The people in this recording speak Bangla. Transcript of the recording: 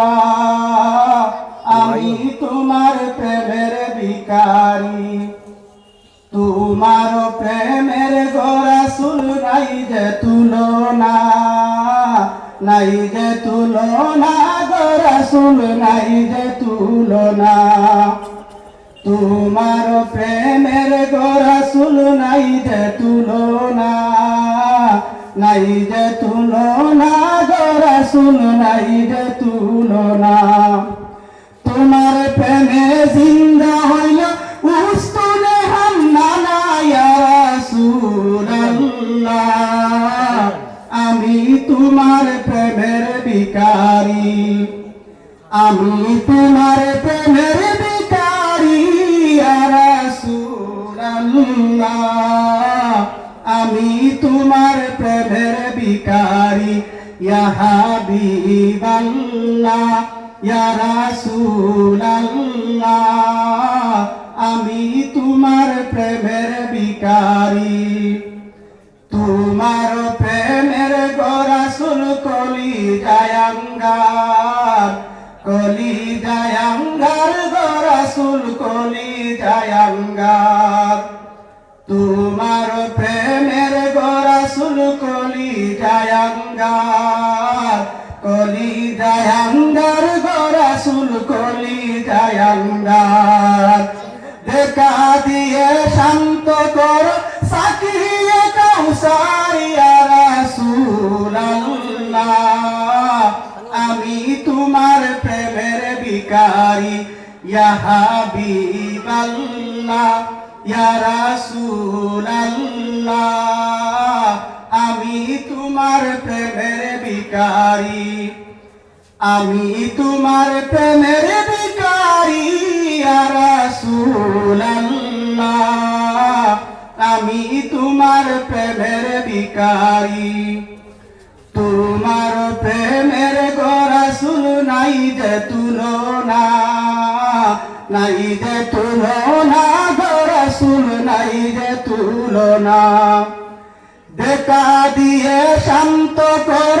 রাসূলুল্লাহ আমি তোমার প্রেমের বিকারি তোমার প্রেমের গোরাসুল নাই যে তুলনা নাই যে তুলনা গোরাসুল নাই যে তুলনা। তোমার প্রেমের গোরাসুল নাই যে তুলনা নাই যে তুলনা। গোরাসুল নাই যে তুলনা। তোমার প্রেমে জিন্দা হইল উস্তুনে হান্নানা ইয়া রাসূলুল্লাহ আমি তোমার প্রেমের বিকারি আমি তোমার প্রেমের বিকারি ইয়া রাসূলুল্লাহ। আমি তোমার প্রেমের বিকারি ইয়া হাবিবাল্লাহ ইয়া রাসূলুল্লাহ আমি তোমার প্রেমের বিকারি তোমার প্রেমের গরাসুল কলি জায়াঙ্গার কলি জায়াঙ্গার গরাসুল কলি জায়াঙ্গার কলি জায়াঙ্গার গরাসুল কলি জায়াঙ্গার দেখা দিয়ে শান্ত কর, সাকিয়ে কাউসারিয়া রাসূলুল্লাহ আমি তোমার প্রেমের বিকারি ইয়া হাবিবাল্লাহ ইয়া রাসূলুল্লাহ বিকারি আমি তোমার প্রেমের বিকারি রাসূলুল্লাহ, আমি তোমার প্রেমের বিকারি তোমার প্রেমের গরাসুল নাই যে তুলনা, নাই যে তুলনা গরাসুল নাই যে তুলনা। দেখা দিয়ে শান্ত কর